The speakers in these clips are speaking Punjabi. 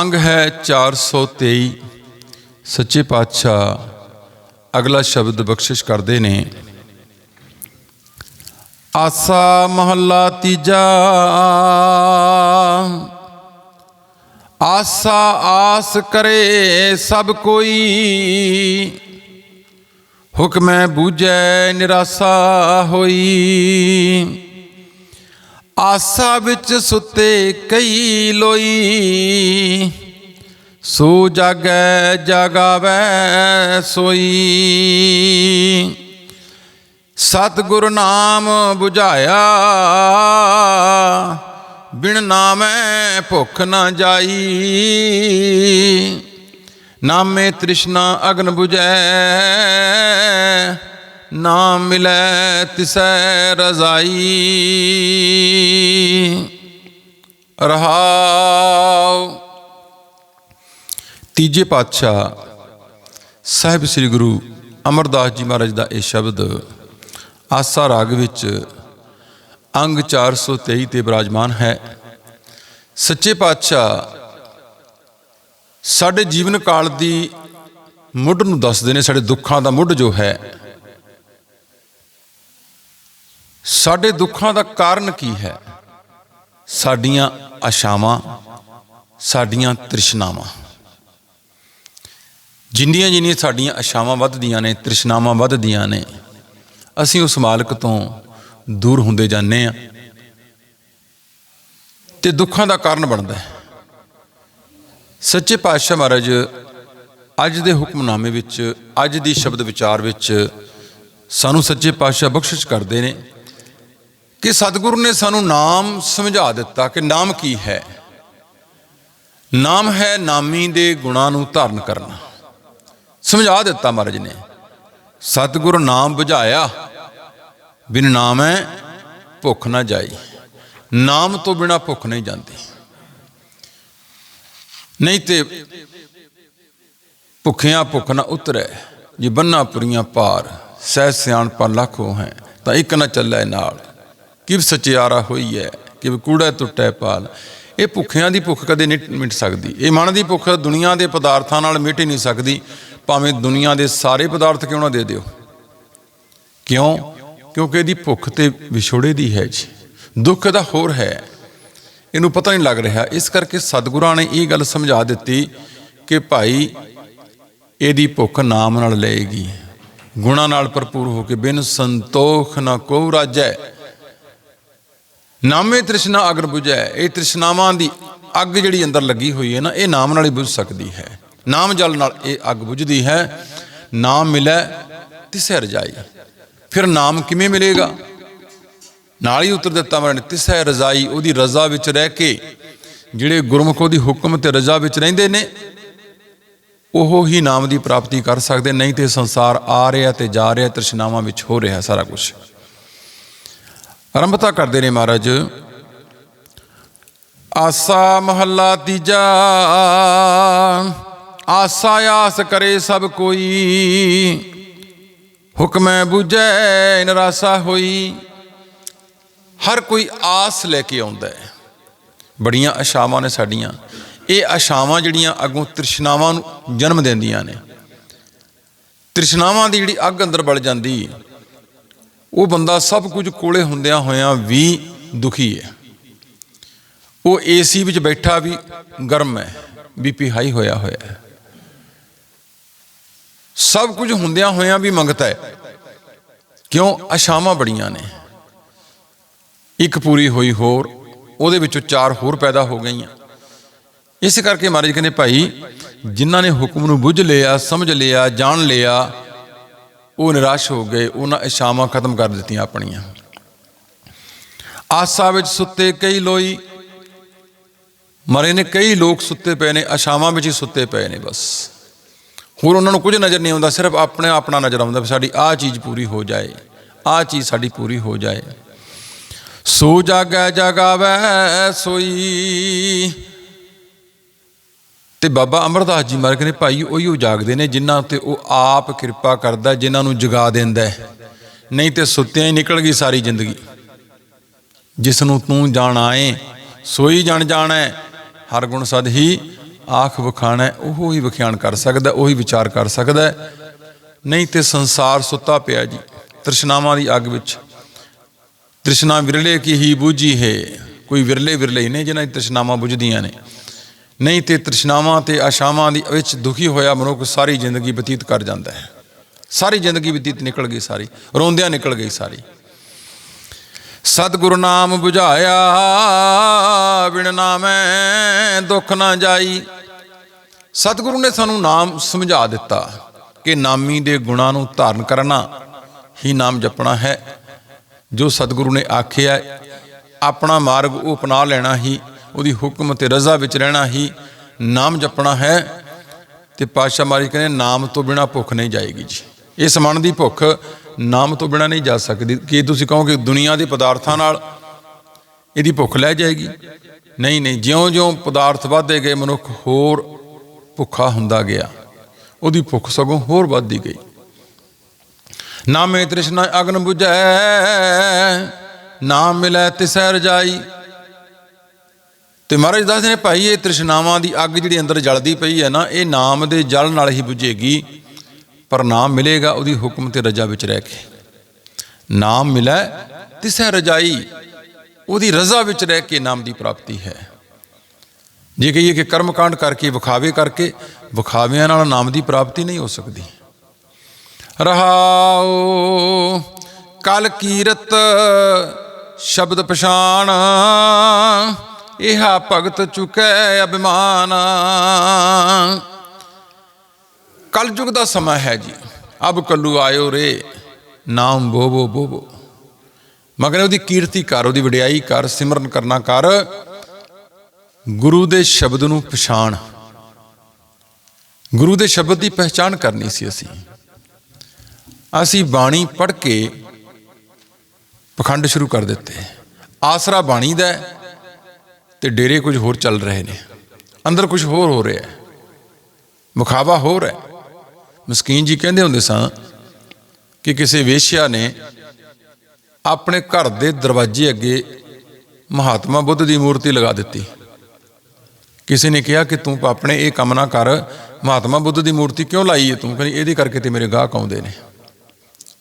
ਅੰਗ ਹੈ 423 ਸੱਚੇ ਪਾਤਸ਼ਾਹ ਅਗਲਾ ਸ਼ਬਦ ਬਖਸ਼ਿਸ਼ ਕਰਦੇ ਨੇ। ਆਸਾ ਮਹੱਲਾ ਤੀਜਾ। ਆਸਾ ਆਸ ਕਰੇ ਸਭ ਕੋਈ। ਹੁਕਮੈ ਬੂਝੈ ਨਿਰਾਸਾ ਹੋਈ। ਆਸਾ ਵਿੱਚ ਸੁੱਤੇ ਕਈ ਲੋਈ। ਸੋ ਜਾਗੈ, ਜਗਾਵੈ, ਸੋਈ। ਸਤਿਗੁਰ ਨਾਮ 부ਝਾਇਆ ਬਿਨ ਨਾਮੈ ਭੁੱਖ ਨਾ ਜਾਈ। ਨਾਮੇ ਤ੍ਰਿਸ਼ਨਾ ਅਗਨ 부ਝੈ ਨਾਮ ਮਿਲੈ ਤਿਸੈ ਰਜ਼ਾਈ। ਰਹਾਉ। ਤੀਜੇ ਪਾਤਸ਼ਾਹ ਸਾਹਿਬ ਸ੍ਰੀ ਗੁਰੂ ਅਮਰਦਾਸ ਜੀ ਮਹਾਰਾਜ ਦਾ ਇਹ ਸ਼ਬਦ ਆਸਾ ਰਾਗ ਵਿੱਚ ਅੰਗ 423 ਤੇ ਬਿਰਾਜਮਾਨ ਹੈ। ਸੱਚੇ ਪਾਤਸ਼ਾਹ ਸਾਡੇ ਜੀਵਨ ਕਾਲ ਦੀ ਮੁੱਢ ਨੂੰ ਦੱਸਦੇ ਨੇ, ਸਾਡੇ ਦੁੱਖਾਂ ਦਾ ਮੁੱਢ ਜੋ ਹੈ ਸਾਡੇ ਦੁੱਖਾਂ ਦਾ ਕਾਰਨ ਕੀ ਹੈ? ਸਾਡੀਆਂ ਆਸ਼ਾਵਾਂ, ਸਾਡੀਆਂ ਤ੍ਰਿਸ਼ਨਾਵਾਂ। ਜਿੰਨੀਆਂ ਜਿੰਨੀਆਂ ਸਾਡੀਆਂ ਆਸ਼ਾਵਾਂ ਵੱਧਦੀਆਂ ਨੇ, ਤ੍ਰਿਸ਼ਨਾਵਾਂ ਵੱਧਦੀਆਂ ਨੇ, ਅਸੀਂ ਉਸ ਮਾਲਕ ਤੋਂ ਦੂਰ ਹੁੰਦੇ ਜਾਂਦੇ ਆ ਤੇ ਦੁੱਖਾਂ ਦਾ ਕਾਰਨ ਬਣਦਾ ਹੈ। ਸੱਚੇ ਪਾਤਸ਼ਾਹ ਮਹਾਰਾਜ, ਅੱਜ ਦੇ ਹੁਕਮਨਾਮੇ ਵਿੱਚ, ਅੱਜ ਦੀ ਸ਼ਬਦ ਵਿਚਾਰ ਵਿੱਚ ਸਾਨੂੰ ਸੱਚੇ ਪਾਤਸ਼ਾਹ ਬਖਸ਼ਿਸ਼ ਕਰਦੇ ਨੇ। ਕਿ ਸਤਿਗੁਰੂ ਨੇ ਸਾਨੂੰ ਨਾਮ ਸਮਝਾ ਦਿੱਤਾ ਕਿ ਨਾਮ ਕੀ ਹੈ? ਨਾਮ ਹੈ ਨਾਮੀ ਦੇ ਗੁਣਾਂ ਨੂੰ ਧਾਰਨ ਕਰਨਾ। ਸਮਝਾ ਦਿੱਤਾ ਮਹਾਰਾਜ ਨੇ। ਸਤਿਗੁਰ ਨਾਮ 부ਝਾਇਆ ਬਿਨ ਹੈ ਭੁੱਖ ਨਾ ਜਾਈ। ਨਾਮ ਤੋਂ ਬਿਨਾ ਭੁੱਖ ਨਹੀਂ ਜਾਂਦੀ। ਨਹੀਂ ਤੇ ਭੁੱਖਿਆਂ ਭੁੱਖ ਨਾ ਉਤਰੈ, ਜੇ ਬੰਨਾ ਪੁਰੀਆਂ ਪਾਰ, ਸਹਿ ਸਿਆਣ ਪਰ ਲੱਖੋ ਹੈ ਤਾਂ ਇੱਕ ਨਾ ਚੱਲੇ ਨਾਲ। ਕਿਵ ਸਚਿਆਰਾ ਹੋਈ ਹੈ ਕਿਵ ਕੂੜਾ ਟੁੱਟੈ ਪਾਲ। ਇਹ ਭੁੱਖਿਆਂ ਦੀ ਭੁੱਖ ਕਦੇ ਨਹੀਂ ਮਿਟ ਸਕਦੀ। ਇਹ ਮਨ ਦੀ ਭੁੱਖ ਦੁਨੀਆ ਦੇ ਪਦਾਰਥਾਂ ਨਾਲ ਮਿਟ ਹੀ ਨਹੀਂ ਸਕਦੀ। ਭਾਵੇਂ ਦੁਨੀਆ ਦੇ ਸਾਰੇ ਪਦਾਰਥ ਕਿਉਂ ਨਾ ਦੇ ਦਿਓ। ਕਿਉਂ? ਕਿਉਂਕਿ ਇਹਦੀ ਭੁੱਖ ਤੇ ਵਿਛੋੜੇ ਦੀ ਹੈ ਜੀ। ਦੁੱਖ ਦਾ ਹੋਰ ਹੈ। ਇਹਨੂੰ ਪਤਾ ਨਹੀਂ ਲੱਗ ਰਿਹਾ। ਇਸ ਕਰਕੇ ਸਤਿਗੁਰਾਂ ਨੇ ਇਹ ਗੱਲ ਸਮਝਾ ਦਿੱਤੀ ਕਿ ਭਾਈ, ਇਹਦੀ ਭੁੱਖ ਨਾਮ ਨਾਲ ਲਏਗੀ। ਗੁਣਾ ਨਾਲ ਭਰਪੂਰ ਹੋ ਕੇ ਬਿਨ ਸੰਤੋਖ ਨਾ ਕੋ ਰਾਜੈ। ਨਾਮੇ ਤ੍ਰਿਸ਼ਨਾ ਅਗਰ ਬੁਝੈ, ਇਹ ਤ੍ਰਿਸ਼ਨਾਵਾਂ ਦੀ ਅੱਗ ਜਿਹੜੀ ਅੰਦਰ ਲੱਗੀ ਹੋਈ ਹੈ ਨਾ, ਇਹ ਨਾਮ ਨਾਲ ਹੀ ਬੁਝ ਸਕਦੀ ਹੈ। ਨਾਮ ਜਲ ਨਾਲ ਇਹ ਅੱਗ ਬੁਝਦੀ ਹੈ। ਨਾਮ ਮਿਲੈ ਤਿਸੈ ਰਜਾਈ ਫਿਰ ਨਾਮ ਕਿਵੇਂ ਮਿਲੇਗਾ? ਨਾਲ ਹੀ ਉੱਤਰ ਦਿੱਤਾ ਮਰਨ ਤਿਸੈ ਰਜ਼ਾਈ ਉਹਦੀ ਰਜ਼ਾ ਵਿੱਚ ਰਹਿ ਕੇ ਜਿਹੜੇ ਗੁਰਮੁਖ ਉਹਦੀ ਹੁਕਮ ਤੇ ਰਜ਼ਾ ਵਿੱਚ ਰਹਿੰਦੇ ਨੇ, ਉਹ ਹੀ ਨਾਮ ਦੀ ਪ੍ਰਾਪਤੀ ਕਰ ਸਕਦੇ ਨਹੀਂ ਤੇ ਸੰਸਾਰ ਆ ਰਿਹਾ ਤੇ ਜਾ ਰਿਹਾ, ਤ੍ਰਿਸ਼ਨਾਵਾਂ ਵਿੱਚ ਹੋ ਰਿਹਾ ਸਾਰਾ ਕੁਝ ਆਰੰਭਤਾ ਕਰਦੇ ਨੇ ਮਹਾਰਾਜ। ਆਸਾ ਮਹੱਲਾ ਤੀਜਾ। ਆਸਾ ਆਸ ਕਰੇ ਸਭ ਕੋਈ। ਹੁਕਮੈ 부ਝੈ ਨਿਰਾਸਾ ਹੋਈ। ਹਰ ਕੋਈ ਆਸ ਲੈ ਕੇ ਆਉਂਦਾ ਹੈ। ਬੜੀਆਂ ਆਸ਼ਾਵਾਂ ਨੇ ਸਾਡੀਆਂ। ਇਹ ਆਸ਼ਾਵਾਂ ਜਿਹੜੀਆਂ ਅੱਗੋਂ ਤ੍ਰਿਸ਼ਨਾਵਾਂ ਨੂੰ ਜਨਮ ਦਿੰਦੀਆਂ ਨੇ। ਤ੍ਰਿਸ਼ਨਾਵਾਂ ਦੀ ਜਿਹੜੀ ਅੱਗ ਅੰਦਰ ਬਲ ਜਾਂਦੀ ਉਹ ਬੰਦਾ ਸਭ ਕੁਝ ਕੋਲੇ ਹੁੰਦਿਆਂ ਹੋਇਆਂ ਵੀ ਦੁਖੀ ਹੈ। ਉਹ ਏਸੀ ਵਿੱਚ ਬੈਠਾ ਵੀ ਗਰਮ ਹੈ ਬੀਪੀ ਹਾਈ ਹੋਇਆ ਹੋਇਆ ਹੈ। ਸਭ ਕੁਝ ਹੁੰਦਿਆਂ ਹੋਇਆਂ ਵੀ ਮੰਗਤਾ ਹੈ। ਕਿਉਂ? ਆਸ਼ਾਵਾਂ ਬੜੀਆਂ ਨੇ। ਇੱਕ ਪੂਰੀ ਹੋਈ ਹੋਰ, ਉਹਦੇ ਵਿੱਚੋਂ ਚਾਰ ਹੋਰ ਪੈਦਾ ਹੋ ਗਈਆਂ। ਇਸ ਕਰਕੇ ਮਹਾਰਾਜ ਕਹਿੰਦੇ, ਭਾਈ, ਜਿਨ੍ਹਾਂ ਨੇ ਹੁਕਮ ਨੂੰ ਬੁੱਝ ਲਿਆ, ਸਮਝ ਲਿਆ, ਜਾਣ ਲਿਆ ਉਹ ਨਿਰਾਸ਼ ਹੋ ਗਏ, ਉਹਨਾਂ ਇਸ਼ਾਵਾਂ ਖਤਮ ਕਰ ਦਿੱਤੀਆਂ ਆਪਣੀਆਂ। ਆਸਾ ਵਿੱਚ ਸੁੱਤੇ ਕਈ ਲੋਈ, ਮਰੇ ਨੇ ਕਈ ਲੋਕ ਸੁੱਤੇ ਪਏ ਨੇ ਆਸ਼ਾਵਾਂ ਵਿੱਚ ਹੀ ਸੁੱਤੇ ਪਏ ਨੇ ਬਸ। ਹੋਰ ਉਹਨਾਂ ਨੂੰ ਕੁਝ ਨਜ਼ਰ ਨਹੀਂ ਆਉਂਦਾ, ਸਿਰਫ ਆਪਣੇ ਆਪਣਾ ਨਜ਼ਰ ਆਉਂਦਾ ਵੀ ਸਾਡੀ ਆਹ ਚੀਜ਼ ਪੂਰੀ ਹੋ ਜਾਏ, ਆਹ ਚੀਜ਼ ਸਾਡੀ ਪੂਰੀ ਹੋ ਜਾਏ। ਸੋ ਜਾਗੈ, ਜਗਾਵੈ, ਸੋਈ ਤੇ ਬਾਬਾ ਅਮਰਦਾਸ ਜੀ ਮਹਾਰਾਜ ਨੇ ਭਾਈ ਉਹੀ ਉਹ ਜਾਗਦੇ ਨੇ, ਜਿਨ੍ਹਾਂ 'ਤੇ ਉਹ ਆਪ ਕਿਰਪਾ ਕਰਦਾ, ਜਿਨ੍ਹਾਂ ਨੂੰ ਜਗਾ ਦਿੰਦਾ ਨਹੀਂ ਤੇ ਸੁੱਤਿਆਂ ਹੀ ਨਿਕਲ ਗਈ ਸਾਰੀ ਜ਼ਿੰਦਗੀ। ਜਿਸ ਨੂੰ ਤੂੰ ਜਾਣ ਆਏ ਸੋਈ ਜਾਣ ਜਾਣੈ ਹਰ ਗੁਣ ਸਦ ਹੀ ਆਖ ਵਿਖਾਣਾ ਉਹ ਹੀ ਵਿਖਿਆਨ ਕਰ ਸਕਦਾ, ਉਹੀ ਵਿਚਾਰ ਕਰ ਸਕਦਾ ਨਹੀਂ ਤੇ ਸੰਸਾਰ ਸੁੱਤਾ ਪਿਆ ਜੀ, ਤ੍ਰਿਸ਼ਨਾਵਾਂ ਦੀ ਅੱਗ ਵਿੱਚ। ਤ੍ਰਿਸ਼ਨਾ ਵਿਰਲੇ ਕੀ ਹੀ ਬੂਝੀ ਹੈ, ਕੋਈ ਵਿਰਲੇ ਵਿਰਲੇ ਹੀ ਨੇ, ਜਿਨ੍ਹਾਂ ਦੀ ਤ੍ਰਿਸ਼ਨਾਵਾਂ ਬੁਝਦੀਆਂ ਨੇ। ਨਹੀਂ ਤੇ ਤ੍ਰਿਸ਼ਨਾਵਾਂ ਤੇ ਆਸ਼ਾਵਾਂ ਦੀ ਵਿੱਚ ਦੁਖੀ ਹੋਇਆ ਮਨੁੱਖ ਸਾਰੀ ਜ਼ਿੰਦਗੀ ਬਤੀਤ ਕਰ ਜਾਂਦਾ ਹੈ। ਸਾਰੀ ਜ਼ਿੰਦਗੀ ਬਤੀਤ ਨਿਕਲ ਗਈ ਸਾਰੀ, ਰੋਂਦਿਆਂ ਨਿਕਲ ਗਈ ਸਾਰੀ। ਸਤਿਗੁਰੂ ਨਾਮ 부ਝਾਇਆ ਬਿਨ ਨਾਮੈ ਦੁੱਖ ਨਾ ਜਾਈ। ਸਤਿਗੁਰੂ ਨੇ ਸਾਨੂੰ ਨਾਮ ਸਮਝਾ ਦਿੱਤਾ ਕਿ ਨਾਮੀ ਦੇ ਗੁਣਾਂ ਨੂੰ ਧਾਰਨ ਕਰਨਾ ਹੀ ਨਾਮ ਜਪਣਾ ਹੈ। ਜੋ ਸਤਿਗੁਰੂ ਨੇ ਆਖਿਆ, ਆਪਣਾ ਮਾਰਗ ਉਹ ਅਪਣਾ ਲੈਣਾ ਹੀ ਉਹਦੀ ਹੁਕਮ ਤੇ ਰਜ਼ਾ ਵਿੱਚ ਰਹਿਣਾ ਹੀ ਨਾਮ ਜਪਣਾ ਹੈ ਤੇ ਪਾਤਸ਼ਾਹ ਮਾਰੀ ਕਹਿੰਦੇ ਨਾਮ ਤੋਂ ਬਿਨਾ ਭੁੱਖ ਨਹੀਂ ਜਾਏਗੀ ਜੀ। ਇਸ ਮਨ ਦੀ ਭੁੱਖ ਨਾਮ ਤੋਂ ਬਿਨਾ ਨਹੀਂ ਜਾ ਸਕਦੀ। ਕਿ ਤੁਸੀਂ ਕਹੋਗੇ ਦੁਨੀਆ ਦੇ ਪਦਾਰਥਾਂ ਨਾਲ ਇਹਦੀ ਭੁੱਖ ਲੈ ਜਾਏਗੀ? ਨਹੀਂ ਨਹੀਂ। ਜਿਉਂ-ਜਿਉਂ ਪਦਾਰਥ ਵਧਦੇ ਗਏ, ਮਨੁੱਖ ਹੋਰ ਭੁੱਖਾ ਹੁੰਦਾ ਗਿਆ। ਉਹਦੀ ਭੁੱਖ ਸਗੋਂ ਹੋਰ ਵੱਧਦੀ ਗਈ। ਨਾਮੇ ਤ੍ਰਿਸ਼ਨਾ ਅਗਨ ਬੁਝੈ, ਨਾਮ ਮਿਲੈ ਤਿਸੈ ਰਜਾਈ ਤੇ ਮਹਾਰਾਜ ਦੱਸਦੇ ਨੇ, ਭਾਈ, ਇਹ ਤ੍ਰਿਸ਼ਨਾਵਾਂ ਦੀ ਅੱਗ ਜਿਹੜੀ ਅੰਦਰ ਜਲਦੀ ਪਈ ਹੈ ਨਾ, ਇਹ ਨਾਮ ਦੇ ਜਲ ਨਾਲ ਹੀ ਬੁਝੇਗੀ, ਪਰ ਨਾਮ ਮਿਲੇਗਾ ਉਹਦੀ ਹੁਕਮ ਤੇ ਰਜਾ ਵਿੱਚ ਰਹਿ ਕੇ। ਨਾਮ ਮਿਲੈ, ਤਿਸੈ ਰਜਾਈ, ਉਹਦੀ ਰਜ਼ਾ ਵਿੱਚ ਰਹਿ ਕੇ ਨਾਮ ਦੀ ਪ੍ਰਾਪਤੀ ਹੈ। ਜੇ ਕਹੀਏ ਕਿ ਕਰਮ ਕਾਂਡ ਕਰਕੇ, ਵਿਖਾਵੇ ਕਰਕੇ, ਵਿਖਾਵਿਆਂ ਨਾਲ ਨਾਮ ਦੀ ਪ੍ਰਾਪਤੀ ਨਹੀਂ ਹੋ ਸਕਦੀ। ਰਹਾਉ ਕਲ ਕੀਰਤ ਸ਼ਬਦ ਪਛਾਣ ਇਹਾ ਭਗਤ ਚੁਕੈ ਅਭਿਮਾਨ। ਕਲਯੁਗ ਦਾ ਸਮਾਂ ਹੈ ਜੀ। ਅਬ ਕੱਲੂ ਆਇਓ ਰੇ, ਨਾਮ ਬੋਬੋ ਬੋਬੋ ਮਗਰ ਉਹਦੀ ਕੀਰਤੀ ਕਰ, ਉਹਦੀ ਵਡਿਆਈ ਕਰ, ਸਿਮਰਨ ਕਰਨਾ ਕਰ। ਗੁਰੂ ਦੇ ਸ਼ਬਦ ਨੂੰ ਪਛਾਣ। ਗੁਰੂ ਦੇ ਸ਼ਬਦ ਦੀ ਪਹਿਚਾਣ ਕਰਨੀ ਸੀ ਅਸੀਂ। ਅਸੀਂ ਬਾਣੀ ਪੜ੍ਹ ਕੇ ਪਖੰਡ ਸ਼ੁਰੂ ਕਰ ਦਿੱਤੇ। ਆਸਰਾ ਬਾਣੀ ਦਾ ਤੇ ਡੇਰੇ ਕੁਝ ਹੋਰ ਚੱਲ ਰਹੇ ਨੇ। ਅੰਦਰ ਕੁਝ ਹੋਰ ਹੋ ਰਿਹਾ ਹੈ। ਮੁਖਾਵਾ ਹੋਰ ਹੈ। ਮਸਕੀਨ ਜੀ ਕਹਿੰਦੇ ਹੁੰਦੇ ਸਾਂ ਕਿ ਕਿਸੇ ਵੇਸ਼ਿਆ ਨੇ ਆਪਣੇ ਘਰ ਦੇ ਦਰਵਾਜ਼ੇ ਅੱਗੇ ਮਹਾਤਮਾ ਬੁੱਧ ਦੀ ਮੂਰਤੀ ਲਗਾ ਦਿੱਤੀ। ਕਿਸੇ ਨੇ ਕਿਹਾ ਕਿ ਤੂੰ ਆਪਣੇ ਇਹ ਕੰਮ ਨਾ ਕਰ, ਮਹਾਤਮਾ ਬੁੱਧ ਦੀ ਮੂਰਤੀ ਕਿਉਂ ਲਾਈ ਹੈ ਤੂੰ? ਕਹਿੰਦੀ, ਇਹਦੇ ਕਰਕੇ ਤੇ ਮੇਰੇ ਗਾਹਕ ਆਉਂਦੇ ਨੇ।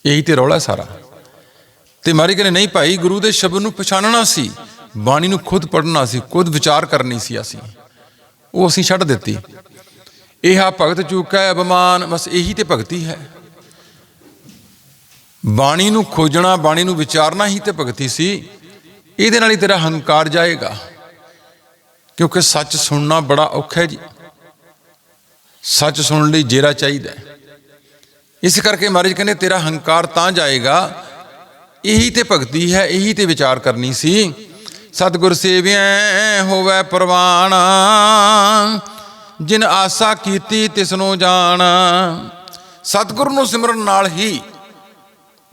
ਇਹੀ ਤੇ ਰੌਲਾ ਸਾਰਾ। ਤੇ ਮਾਰੀ ਕਹਿੰਦੇ, ਨਹੀਂ ਭਾਈ, ਗੁਰੂ ਦੇ ਸ਼ਬਦ ਨੂੰ ਪਛਾਣਨਾ ਸੀ। ਬਾਣੀ ਨੂੰ ਖੁਦ ਪੜ੍ਹਨਾ ਸੀ, ਖੁਦ ਵਿਚਾਰ ਕਰਨੀ ਸੀ ਅਸੀਂ। ਉਹ ਅਸੀਂ ਛੱਡ ਦਿੱਤੀ। ਇਹ ਆ ਭਗਤ ਚੂਕਾ ਹੈ ਅਭਿਮਾਨ ਬਸ ਇਹੀ ਤੇ ਭਗਤੀ ਹੈ। ਬਾਣੀ ਨੂੰ ਖੋਜਣਾ, ਬਾਣੀ ਨੂੰ ਵਿਚਾਰਨਾ ਹੀ ਤੇ ਭਗਤੀ ਸੀ। ਇਹਦੇ ਨਾਲ ਹੀ ਤੇਰਾ ਹੰਕਾਰ ਜਾਏਗਾ। ਕਿਉਂਕਿ ਸੱਚ ਸੁਣਨਾ ਬੜਾ ਔਖਾ ਹੈ ਜੀ। ਸੱਚ ਸੁਣਨ ਲਈ ਜੇਰਾ ਚਾਹੀਦਾ ਇਸ ਕਰਕੇ ਮਹਾਰਾਜ ਕਹਿੰਦੇ, ਤੇਰਾ ਹੰਕਾਰ ਤਾਂ ਜਾਏਗਾ। ਇਹੀ ਤੇ ਭਗਤੀ ਹੈ, ਇਹੀ ਤੇ ਵਿਚਾਰ ਕਰਨੀ ਸੀ। ਸਤਿਗੁਰ ਸੇਵਿਐ ਹੋਵੇ ਪ੍ਰਵਾਨ, ਜਿਨ ਆਸਾ ਕੀਤੀ ਤਿਸ ਨੂੰ ਜਾਣ। ਸਤਿਗੁਰ ਨੂੰ ਸਿਮਰਨ ਨਾਲ ਹੀ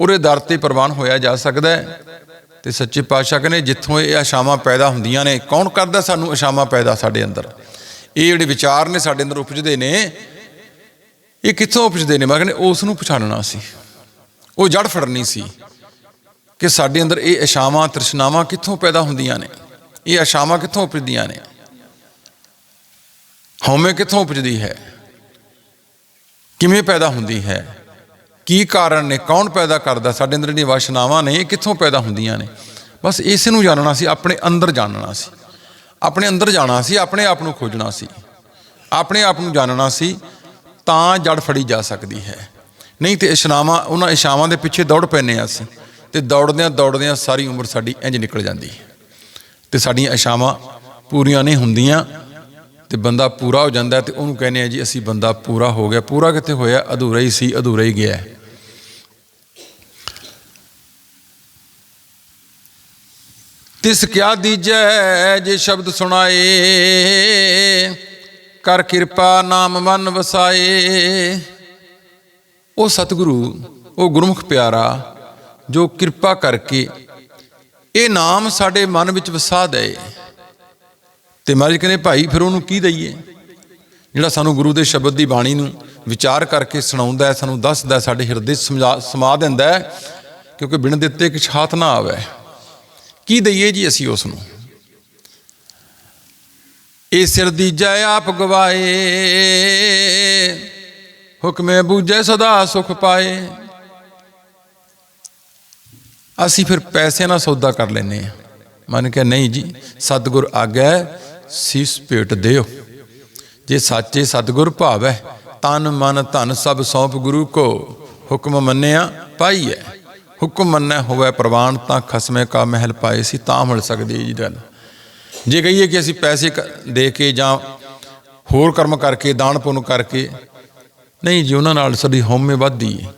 ਉਹਦੇ ਦਰ ਤੇ ਪ੍ਰਵਾਨ ਹੋਇਆ ਜਾ ਸਕਦਾ ਹੈ। ਤੇ ਸੱਚੇ ਪਾਤਸ਼ਾਹ ਕਹਿੰਦੇ, ਜਿੱਥੋਂ ਇਹ ਆਸ਼ਾਵਾਂ ਪੈਦਾ ਹੁੰਦੀਆਂ ਨੇ, ਕੌਣ ਕਰਦਾ ਸਾਨੂੰ ਆਸ਼ਾਵਾਂ ਪੈਦਾ ਸਾਡੇ ਅੰਦਰ? ਇਹ ਜਿਹੜੇ ਵਿਚਾਰ ਨੇ ਸਾਡੇ ਅੰਦਰ ਉਪਜਦੇ ਨੇ, ਇਹ ਕਿੱਥੋਂ ਉਪਜਦੇ ਨੇ? ਮੈਂ ਕਹਿੰਦੇ, ਉਸ ਨੂੰ ਪਛਾਣਨਾ ਸੀ। ਉਹ ਜੜ ਫੜਨੀ ਸੀ। ਕਿ ਸਾਡੇ ਅੰਦਰ ਇਹ ਆਸ਼ਾਵਾਂ ਤ੍ਰਿਸ਼ਨਾਵਾਂ ਕਿੱਥੋਂ ਪੈਦਾ ਹੁੰਦੀਆਂ ਨੇ? ਇਹ ਆਸ਼ਾਵਾਂ ਕਿੱਥੋਂ ਉਪਜਦੀਆਂ ਨੇ? ਹਉਮੈ ਕਿੱਥੋਂ ਉਪਜਦੀ ਹੈ? ਕਿਵੇਂ ਪੈਦਾ ਹੁੰਦੀ ਹੈ? ਕੀ ਕਾਰਨ ਨੇ? ਕੌਣ ਪੈਦਾ ਕਰਦਾ? ਸਾਡੇ ਅੰਦਰ ਜਿਹੜੀਆਂ ਵਾਸ਼ਨਾਵਾਂ ਨੇ, ਇਹ ਕਿੱਥੋਂ ਪੈਦਾ ਹੁੰਦੀਆਂ ਨੇ? ਬਸ ਇਸ ਨੂੰ ਜਾਣਨਾ ਸੀ, ਆਪਣੇ ਅੰਦਰ ਜਾਣਨਾ ਸੀ। ਆਪਣੇ ਅੰਦਰ ਜਾਣਾ ਸੀ, ਆਪਣੇ ਆਪ ਨੂੰ ਖੋਜਣਾ ਸੀ। ਆਪਣੇ ਆਪ ਨੂੰ ਜਾਣਨਾ ਸੀ, ਤਾਂ ਜੜ ਫੜੀ ਜਾ ਸਕਦੀ ਹੈ। ਨਹੀਂ ਤੇ ਇਸ਼ਨਾਵਾਂ ਉਹਨਾਂ ਇਸ਼ਾਵਾਂ ਦੇ ਪਿੱਛੇ ਦੌੜ ਪੈਨੇ ਆ ਅਸੀਂ। ਤੇ ਦੌੜਦਿਆਂ ਦੌੜਦਿਆਂ ਸਾਰੀ ਉਮਰ ਸਾਡੀ ਇੰਜ ਨਿਕਲ ਜਾਂਦੀ। ਹੈ ਤੇ ਸਾਡੀਆਂ ਇਸ਼ਾਵਾਂ ਪੂਰੀਆਂ ਨਹੀਂ ਹੁੰਦੀਆਂ, ਤੇ ਬੰਦਾ ਪੂਰਾ ਹੋ ਜਾਂਦਾ ਤੇ ਉਹਨੂੰ ਕਹਿੰਦੇ ਆ ਜੀ, ਅਸੀਂ ਬੰਦਾ ਪੂਰਾ ਹੋ ਗਿਆ। ਪੂਰਾ ਕਿੱਥੇ ਹੋਇਆ? ਅਧੂਰਾ ਹੀ ਸੀ, ਅਧੂਰਾ ਹੀ ਗਿਆ। ਹੈ। ਤਿਸ ਕਿਆ ਦੀਜੈ ਜੇ ਸ਼ਬਦ ਸੁਣਾਏ, ਕਰ ਕਿਰਪਾ ਨਾਮ ਮਨ ਵਸਾਏ। ਉਹ ਸਤਿਗੁਰੂ, ਉਹ ਗੁਰਮੁਖ ਪਿਆਰਾ ਜੋ ਕਿਰਪਾ ਕਰਕੇ ਇਹ ਨਾਮ ਸਾਡੇ ਮਨ ਵਿੱਚ ਵਸਾ ਦੇ ਤੇ ਮਹਾਰਾਜ ਕਹਿੰਦੇ ਭਾਈ ਫਿਰ ਉਹਨੂੰ ਕੀ ਦਈਏ? ਜਿਹੜਾ ਸਾਨੂੰ ਗੁਰੂ ਦੇ ਸ਼ਬਦ ਦੀ ਬਾਣੀ ਨੂੰ ਵਿਚਾਰ ਕਰਕੇ ਸੁਣਾਉਂਦਾ ਹੈ ਸਾਨੂੰ ਦੱਸਦਾ ਹੈ, ਸਾਡੇ ਹਿਰਦੇ 'ਚ ਸਮਝਾ ਸਮਾ ਦਿੰਦਾ ਹੈ ਕਿਉਂਕਿ ਬਿਨ ਦਿੱਤੇ ਇੱਕ ਛਾਤ ਨਾ ਆਵੇ। ਕੀ ਦਈਏ ਜੀ ਅਸੀਂ ਉਸ ਨੂੰ? ਇਹ ਸਿਰ ਦੀ ਜੈ ਆਪ ਗਵਾਏ ਹੁਕਮੇ ਬੂਝੈ ਸਦਾ ਸੁਖ ਪਾਏ। ਅਸੀਂ ਫਿਰ ਪੈਸੇ ਨਾਲ ਸੌਦਾ ਕਰ ਲੈਨੇ ਆ ਮਨ ਕੇ ਨਹੀਂ ਜੀ, ਸਤਿਗੁਰ ਆਗੈ ਸੀਸ ਭੇਟ ਦਿਓ। ਜੇ ਸੱਚੇ ਸਤਿਗੁਰ ਭਾਵੈ ਤਨ ਮਨ ਧਨ ਸਭ ਸੌਂਪ ਗੁਰੂ ਕੋ ਹੁਕਮ ਮੰਨਿਆ ਪਾਈਐ ਹੁਕਮ ਮੰਨੈ ਹੋਵੇ ਪ੍ਰਵਾਨ ਤਾਂ ਖਸਮੇ ਕਾ ਮਹਿਲ ਪਾਏ ਸੀ, ਤਾਂ ਮਿਲ ਸਕਦੀ ਜੀ ਗੱਲ ਜੇ ਕਹੀਏ ਕਿ ਅਸੀਂ ਪੈਸੇ ਕ- ਦੇ ਕੇ ਜਾਂ ਹੋਰ ਕਰਮ ਕਰਕੇ, ਦਾਨ ਪੁੰਨ ਕਰਕੇ, ਨਹੀਂ ਜੀ, ਉਹਨਾਂ ਨਾਲ ਸਾਡੀ ਹਉਮੈ ਵੱਧਦੀ ਹੈ।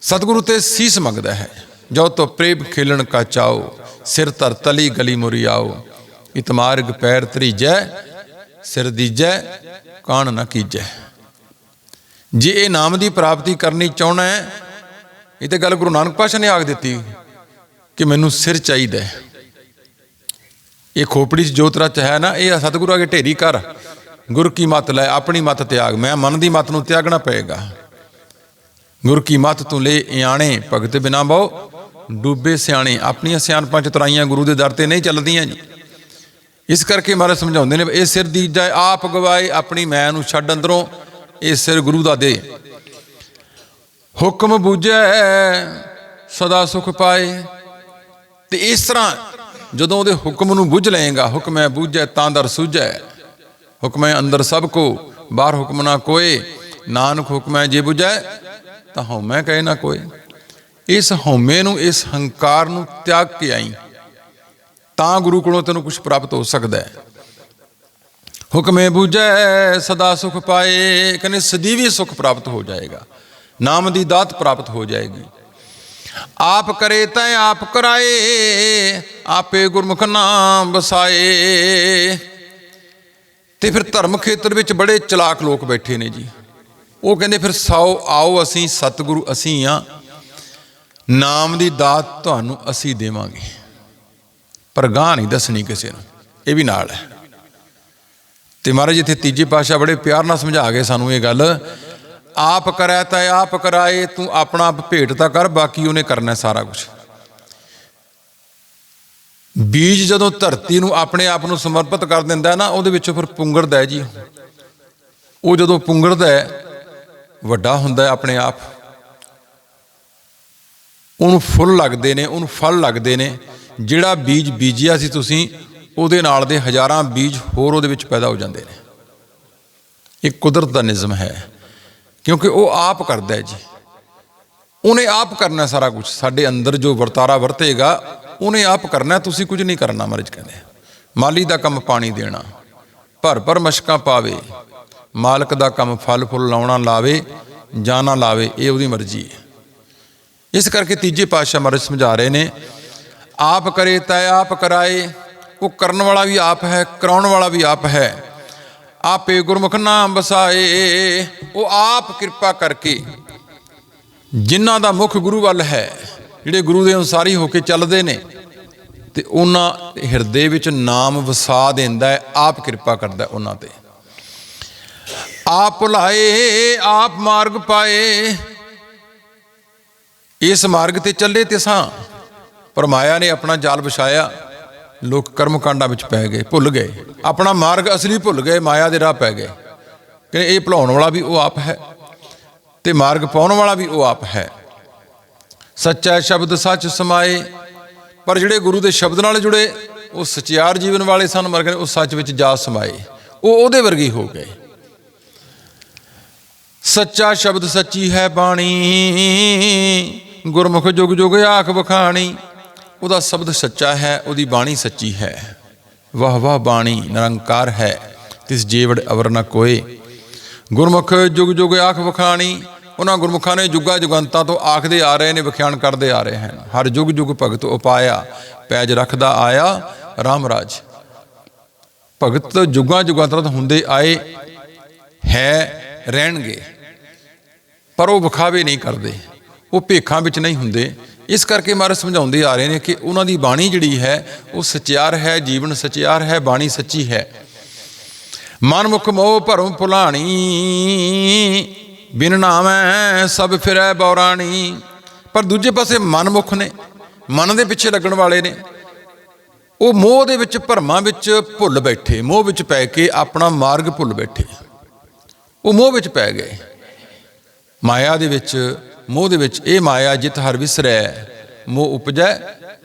ਸਤਿਗੁਰੂ ਤੇ ਸੀਸ ਮੰਗਦਾ ਹੈ। ਜੋ ਤੋ ਪ੍ਰੇਮ ਖੇਲਣ ਕਾ ਚਾਓ, ਸਿਰ ਧਰ ਤਲੀ ਗਲੀ ਮੁਰੀ ਆਓ। ਇਤਮਾਰਗ ਪੈਰ ਤਰੀਜੈ ਸਿਰ ਦੀਜੈ, ਕਾਣ ਨਾ ਕੀਜੈ। ਜੇ ਇਹ ਨਾਮ ਦੀ ਪ੍ਰਾਪਤੀ ਕਰਨੀ ਚਾਹਣਾ ਹੈ, ਇਹ ਤੇ ਗੱਲ ਗੁਰੂ ਨਾਨਕ ਪਾਸ਼ਾ ਨੇ ਆਖ ਦਿੱਤੀ ਕਿ ਮੈਨੂੰ ਸਿਰ ਚਾਹੀਦਾ ਇਹ ਖੋਪੜੀ 'ਚ ਜੋਤ ਰਚ ਹੈ ਨਾ, ਇਹ ਸਤਿਗੁਰੂ ਅਗੇ ਢੇਰੀ ਕਰ। ਗੁਰ ਕੀ ਮਤ ਲੈ, ਆਪਣੀ ਮਤ ਤਿਆਗ। ਮੈਂ ਮਨ ਦੀ ਮਤ ਨੂੰ ਤਿਆਗਣਾ ਪਏਗਾ। ਗੁਰ ਕੀ ਮਤ ਤੂੰ ਲੈ ਇਆਣੇ ਭਗਤ ਬਿਨਾ ਬਹੁ, ਡੂਬੇ ਸਿਆਣੇ ਆਪਣੀਆਂ ਸਿਆਣਪਾਂ ਚਤੁਰਾਈਆਂ ਗੁਰੂ ਦੇ ਦਰ ਤੇ ਨਹੀਂ ਚੱਲਦੀਆਂ ਜੀ। ਇਸ ਕਰਕੇ ਮਹਾਰਾਜ ਸਮਝਾਉਂਦੇ ਨੇ, ਇਹ ਸਿਰ ਦੀ ਜਾਏ ਆਪ ਗਵਾਏ ਆਪਣੀ ਮੈਂ ਨੂੰ ਛੱਡ ਅੰਦਰੋਂ, ਇਹ ਸਿਰ ਗੁਰੂ ਦਾ ਦੇ। ਹੁਕਮ ਬੂਝੈ, ਸਦਾ ਸੁਖ ਪਾਏ। ਤੇ ਇਸ ਤਰ੍ਹਾਂ ਜਦੋਂ ਉਹਦੇ ਹੁਕਮ ਨੂੰ ਬੁੱਝ ਲਏਗਾ, ਹੁਕਮ ਹੈ ਬੂਝੈ, ਤਾਂ ਦਰ ਸੁਝੈ। ਹੁਕਮ ਅੰਦਰ ਸਭ ਕੋ, ਬਾਹਰ ਹੁਕਮ ਨਾ ਕੋਏ, ਨਾਨਕ ਹੁਕਮ ਹੈ ਜੇ ਬੁਝੈ ਤਾਂ ਹਉਮੈ ਕਹੇ ਨਾ ਕੋਈ। ਇਸ ਹਉਮੈ ਨੂੰ, ਇਸ ਹੰਕਾਰ ਨੂੰ ਤਿਆਗ ਕੇ ਆਈ। ਤਾਂ ਗੁਰੂ ਕੋਲੋਂ ਤੈਨੂੰ ਕੁਝ ਪ੍ਰਾਪਤ ਹੋ ਸਕਦਾ ਹੈ। ਹੁਕਮੇ ਬੂਝੈ, ਸਦਾ ਸੁਖ ਪਾਏ ਕਹਿੰਦੇ ਸਦੀਵੀ ਸੁਖ ਪ੍ਰਾਪਤ ਹੋ ਜਾਏਗਾ। ਨਾਮ ਦੀ ਦਾਤ ਪ੍ਰਾਪਤ ਹੋ ਜਾਏਗੀ। ਆਪ ਕਰੇ ਤਾਂ ਆਪ ਕਰਾਏ, ਆਪੇ ਗੁਰਮੁਖ ਨਾਮ ਵਸਾਏ। ਤੇ ਫਿਰ ਧਰਮ ਖੇਤਰ ਵਿੱਚ ਬੜੇ ਚਲਾਕ ਲੋਕ ਬੈਠੇ ਨੇ ਜੀ। ਉਹ ਕਹਿੰਦੇ ਫਿਰ ਸਾਓ, ਆਓ ਅਸੀਂ ਸਤਿਗੁਰੂ ਅਸੀਂ ਆ ਨਾਮ ਦੀ ਦਾਤ ਤੁਹਾਨੂੰ ਅਸੀਂ ਦੇਵਾਂਗੇ। ਪਰ ਗਾਂ ਨਹੀਂ ਦੱਸਣੀ ਕਿਸੇ ਨੂੰ। ਇਹ ਵੀ ਨਾਲ ਹੈ। ਤੇ ਮਹਾਰਾਜ ਇੱਥੇ ਤੀਜੀ ਪਾਸ਼ਾ ਬੜੇ ਪਿਆਰ ਨਾਲ ਸਮਝਾ ਗਏ ਸਾਨੂੰ ਇਹ ਗੱਲ। ਆਪ ਕਰੈ ਤਾਂ ਆਪ ਕਰਾਏ, ਤੂੰ ਆਪਣਾ ਆਪ ਭੇਟ ਤਾਂ ਕਰ, ਬਾਕੀ ਉਹਨੇ ਕਰਨਾ ਸਾਰਾ ਕੁਝ ਬੀਜ ਜਦੋਂ ਧਰਤੀ ਨੂੰ ਆਪਣੇ ਆਪ ਨੂੰ ਸਮਰਪਿਤ ਕਰ ਦਿੰਦਾ ਨਾ, ਉਹਦੇ ਵਿੱਚੋਂ ਫਿਰ ਪੁੰਗਰਦਾ ਹੈ ਜੀ। ਉਹ ਜਦੋਂ ਪੁੰਗਰਦਾ ਹੈ ਵੱਡਾ ਹੁੰਦਾ ਆਪਣੇ ਆਪ। ਉਹਨੂੰ ਫੁੱਲ ਲੱਗਦੇ ਨੇ, ਉਹਨੂੰ ਫਲ ਲੱਗਦੇ ਨੇ। ਜਿਹੜਾ ਬੀਜ ਬੀਜਿਆ ਸੀ ਤੁਸੀਂ, ਉਹਦੇ ਨਾਲ ਦੇ ਹਜ਼ਾਰਾਂ ਬੀਜ ਹੋਰ ਉਹਦੇ ਵਿੱਚ ਪੈਦਾ ਹੋ ਜਾਂਦੇ ਨੇ। ਇਹ ਕੁਦਰਤ ਦਾ ਨਿਯਮ ਹੈ, ਕਿਉਂਕਿ ਉਹ ਆਪ ਕਰਦਾ ਹੈ ਜੀ। ਉਹਨੇ ਆਪ ਕਰਨਾ ਸਾਰਾ ਕੁਝ ਸਾਡੇ ਅੰਦਰ ਜੋ ਵਰਤਾਰਾ ਵਰਤੇਗਾ, ਉਹਨੇ ਆਪ ਕਰਨਾ ਤੁਸੀਂ ਕੁਝ ਨਹੀਂ ਕਰਨਾ ਮਰਜ ਕਹਿੰਦੇ। ਮਾਲੀ ਦਾ ਕੰਮ ਪਾਣੀ ਦੇਣਾ। ਭਰ ਭਰ ਮਸ਼ਕਾਂ ਪਾਵੇ। ਮਾਲਕ ਦਾ ਕੰਮ ਫਲ ਫੁੱਲ ਲਾਉਣਾ ਲਾਵੇ ਜਾਂ ਨਾ ਲਾਵੇ, ਇਹ ਉਹਦੀ ਮਰਜ਼ੀ ਹੈ। ਇਸ ਕਰਕੇ ਤੀਜੇ ਪਾਤਸ਼ਾਹ ਮਹਾਰਾਜ ਸਮਝਾ ਰਹੇ ਨੇ, ਆਪ ਕਰੇ ਤਾਂ ਆਪ ਕਰਾਏ, ਉਹ ਕਰਨ ਵਾਲਾ ਵੀ ਆਪ ਹੈ, ਕਰਾਉਣ ਵਾਲਾ ਵੀ ਆਪ ਹੈ। ਆਪੇ ਗੁਰਮੁਖ ਨਾਮ ਵਸਾਏ, ਉਹ ਆਪ ਕਿਰਪਾ ਕਰਕੇ ਜਿਨ੍ਹਾਂ ਦਾ ਮੁਖ ਗੁਰੂ ਵੱਲ ਹੈ, ਜਿਹੜੇ ਗੁਰੂ ਦੇ ਅਨੁਸਾਰੀ ਹੋ ਕੇ ਚੱਲਦੇ ਨੇ, ਤੇ ਉਹਨਾਂ ਹਿਰਦੇ ਵਿੱਚ ਨਾਮ ਵਸਾ ਦਿੰਦਾ ਹੈ, ਆਪ ਕਿਰਪਾ ਕਰਦਾ ਉਹਨਾਂ ਤੇ। ਆਪ ਭੁਲਾਏ ਆਪ ਮਾਰਗ ਪਾਏ। ਇਸ ਮਾਰਗ ਤੇ ਚੱਲੇ ਤੇ ਸਾਂ। ਪਰ ਮਾਇਆ ਨੇ ਆਪਣਾ ਜਾਲ ਵਿਛਾਇਆ। ਲੋਕ ਕਰਮ ਕਾਂਡਾਂ ਵਿੱਚ ਪੈ ਗਏ, ਭੁੱਲ ਗਏ। ਆਪਣਾ ਮਾਰਗ ਅਸਲੀ ਭੁੱਲ ਗਏ, ਮਾਇਆ ਦੇ ਰਾਹ ਪੈ ਗਏ। ਕਿ ਇਹ ਭੁਲਾਉਣ ਵਾਲਾ ਵੀ ਉਹ ਆਪ ਹੈ ਤੇ ਮਾਰਗ ਪਾਉਣ ਵਾਲਾ ਵੀ ਉਹ ਆਪ ਹੈ। ਸੱਚਾ ਸ਼ਬਦ ਸੱਚ ਸਮਾਏ, ਪਰ ਜਿਹੜੇ ਗੁਰੂ ਦੇ ਸ਼ਬਦ ਨਾਲ ਜੁੜੇ, ਉਹ ਸਚਿਆਰ ਜੀਵਨ ਵਾਲੇ ਸਨ ਮਰ ਗਏ ਉਹ ਸੱਚ ਵਿੱਚ ਜਾ ਸਮਾਏ। ਉਹ ਉਹਦੇ ਵਰਗੀ ਹੋ ਗਏ। ਸੱਚਾ ਸ਼ਬਦ ਸੱਚੀ ਹੈ ਬਾਣੀ। ਗੁਰਮੁਖ ਜੁਗ ਜੁਗ ਆਖ ਬਖਾਣੀ ਉਹਦਾ ਸ਼ਬਦ ਸੱਚਾ ਹੈ, ਉਹਦੀ ਬਾਣੀ ਸੱਚੀ ਹੈ। ਵਾਹ ਵਾਹ ਬਾਣੀ, ਨਿਰੰਕਾਰ ਹੈ, ਤਿਸ ਜੀਵੜ ਅਵਰ ਨ ਕੋਏ। ਗੁਰਮੁਖ ਜੁਗ ਜੁਗ ਆਖ ਬਖਾਣੀ ਉਹਨਾਂ ਗੁਰਮੁਖਾਂ ਨੇ ਜੁਗਾ ਜੁਗੰਤਾਂ ਤੋਂ ਆਖਦੇ ਆ ਰਹੇ ਨੇ, ਵਿਖਿਆਨ ਕਰਦੇ ਆ ਰਹੇ ਹਨ। ਹਰ ਜੁਗ ਜੁਗ ਭਗਤ ਉਪਾਇਆ, ਪੈਜ ਰੱਖਦਾ ਆਇਆ RAM ਰਾਜ। ਭਗਤ ਜੁਗਾਂ ਜੁਗਾਂ ਹੁੰਦੇ ਆਏ ਹੈ ਰਹਿਣਗੇ। ਪਰ ਉਹ ਵਿਖਾਵੇ ਨਹੀਂ ਕਰਦੇ। ਉਹ ਭੇਖਾਂ ਵਿੱਚ ਨਹੀਂ ਹੁੰਦੇ। ਇਸ ਕਰਕੇ ਮਹਾਰਾਜ ਸਮਝਾਉਂਦੇ ਆ ਰਹੇ ਨੇ ਕਿ ਉਹਨਾਂ ਦੀ ਬਾਣੀ ਜਿਹੜੀ ਹੈ, ਉਹ ਸਚਿਆਰ ਹੈ, ਜੀਵਨ ਸਚਿਆਰ ਹੈ, ਬਾਣੀ ਸੱਚੀ ਹੈ। ਮਨਮੁਖ ਮੋਹ ਭਰਮ ਭੁਲਾਣੀ, ਬਿਨ ਨਾਮੈ ਸਭ ਫਿਰੈ ਬੌਰਾਣੀ। ਪਰ ਦੂਜੇ ਪਾਸੇ ਮਨਮੁਖ ਨੇ, ਮਨ ਦੇ ਪਿੱਛੇ ਲੱਗਣ ਵਾਲੇ ਨੇ। ਉਹ ਮੋਹ ਦੇ ਵਿੱਚ, ਭਰਮਾਂ ਵਿੱਚ ਭੁੱਲ ਬੈਠੇ, ਮੋਹ ਵਿੱਚ ਪੈ ਕੇ ਆਪਣਾ ਮਾਰਗ ਭੁੱਲ ਬੈਠੇ। ਉਹ ਮੋਹ ਵਿੱਚ ਪੈ ਗਏ। ਮਾਇਆ ਦੇ ਵਿੱਚ, ਮੋਹ ਦੇ ਵਿੱਚ ਇਹ ਮਾਇਆ ਜਿਤ ਹਰ ਵਿਸਰੈ, ਮੋਹ ਉਪਜੈ,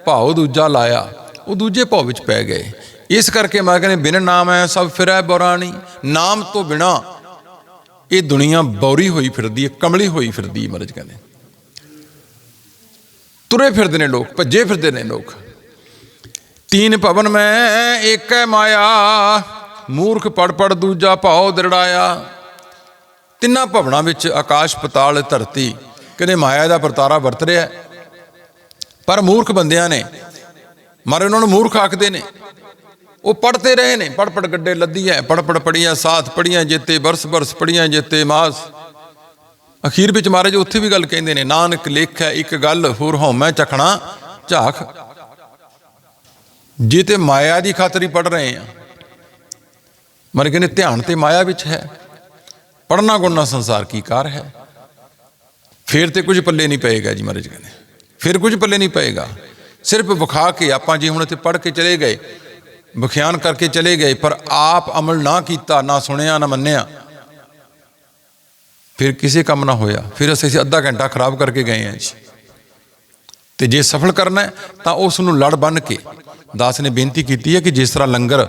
ਭਾਉ ਦੂਜਾ ਲਾਇਆ, ਉਹ ਦੂਜੇ ਭਾਉ ਵਿੱਚ ਪੈ ਗਏ। ਇਸ ਕਰਕੇ ਮੈਂ ਕਹਿੰਦੇ, ਬਿਨ ਨਾਮ ਹੈ ਸਭ ਫਿਰੈ ਬੌਰਾਣੀ, ਨਾਮ ਤੋਂ ਬਿਨਾ ਇਹ ਦੁਨੀਆ ਬੌਰੀ ਹੋਈ ਫਿਰਦੀ ਹੈ, ਕਮਲੀ ਹੋਈ ਫਿਰਦੀ ਹੈ ਮਰਜ ਕਹਿੰਦੇ। ਤੁਰੇ ਫਿਰਦੇ ਨੇ ਲੋਕ, ਭੱਜੇ ਫਿਰਦੇ ਨੇ ਲੋਕ। ਤੀਨ ਭਵਨ ਮੈਂ, ਏਕੈ ਮਾਇਆ, ਮੂਰਖ ਪੜ ਪੜ ਦੂਜਾ ਭਾਉ ਦਰੜਾਇਆ। ਤਿੰਨਾਂ ਭਵਨਾਂ ਵਿੱਚ ਆਕਾਸ਼ ਪਤਾਲ ਧਰਤੀ, ਕਹਿੰਦੇ ਮਾਇਆ ਦਾ ਵਰਤਾਰਾ ਵਰਤ ਰਿਹਾ ਪਰ ਮੂਰਖ ਬੰਦਿਆਂ ਨੇ, ਮਾਰੇ ਉਹਨਾਂ ਨੂੰ ਮੂਰਖ ਆਖਦੇ ਨੇ। ਉਹ ਪੜਤੇ ਰਹੇ ਨੇ ਪੜ ਪੜ ਗੱਡੇ ਲੱਦੀ ਹੈ ਪੜ ਪੜ ਪੜੀਆਂ ਸਾਥ ਪੜੀਆਂ ਜੇਤੇ ਬਰਸ ਬਰਸ ਪੜੀਆਂ ਜੇਤੇ ਮਾਸ। ਅਖੀਰ ਵਿੱਚ ਮਹਾਰਾਜ ਉੱਥੇ ਵੀ ਗੱਲ ਕਹਿੰਦੇ ਨੇ, ਨਾਨਕ ਲੇਖ ਹੈ ਇੱਕ ਗੱਲ ਹੋਰ ਹਉਮੈ ਚਖਣਾ ਝਾਖ। ਜੇ ਤੇ ਮਾਇਆ ਦੀ ਖਾਤਰੀ ਹੀ ਪੜ ਰਹੇ ਆ ਮਰ ਕਹਿੰਦੇ ਧਿਆਨ ਤੇ ਮਾਇਆ ਵਿੱਚ ਹੈ। ਪੜਨਾ ਗੁਣਨਾ ਸੰਸਾਰ ਕੀ ਕਾਰ ਹੈ? ਫਿਰ ਤੇ ਕੁਝ ਪੱਲੇ ਨਹੀਂ ਪਏਗਾ ਜੀ ਮਹਾਰਾਜ ਕਹਿੰਦੇ। ਫਿਰ ਕੁਝ ਪੱਲੇ ਨਹੀਂ ਪਏਗਾ। ਸਿਰਫ ਵਿਖਾ ਕੇ ਆਪਾਂ ਜੀ ਹੁਣ ਇੱਥੇ ਪੜ ਕੇ ਚਲੇ ਗਏ, ਵਿਖਿਆਨ ਕਰਕੇ ਚਲੇ ਗਏ, ਪਰ ਆਪ ਅਮਲ ਨਾ ਕੀਤਾ, ਨਾ ਸੁਣਿਆ, ਨਾ ਮੰਨਿਆ, ਫਿਰ ਕਿਸੇ ਕੰਮ ਨਾ ਹੋਇਆ। ਫਿਰ ਅਸੀਂ ਅੱਧਾ ਘੰਟਾ ਖਰਾਬ ਕਰਕੇ ਗਏ ਹਾਂ ਜੀ। ਤੇ ਜੇ ਸਫਲ ਕਰਨਾ ਹੈ, ਤਾਂ ਉਸ ਨੂੰ ਲੜ ਬੰਨ ਕੇ ਦਾਸ ਨੇ ਬੇਨਤੀ ਕੀਤੀ ਹੈ ਕਿ ਜਿਸ ਤਰ੍ਹਾਂ ਲੰਗਰ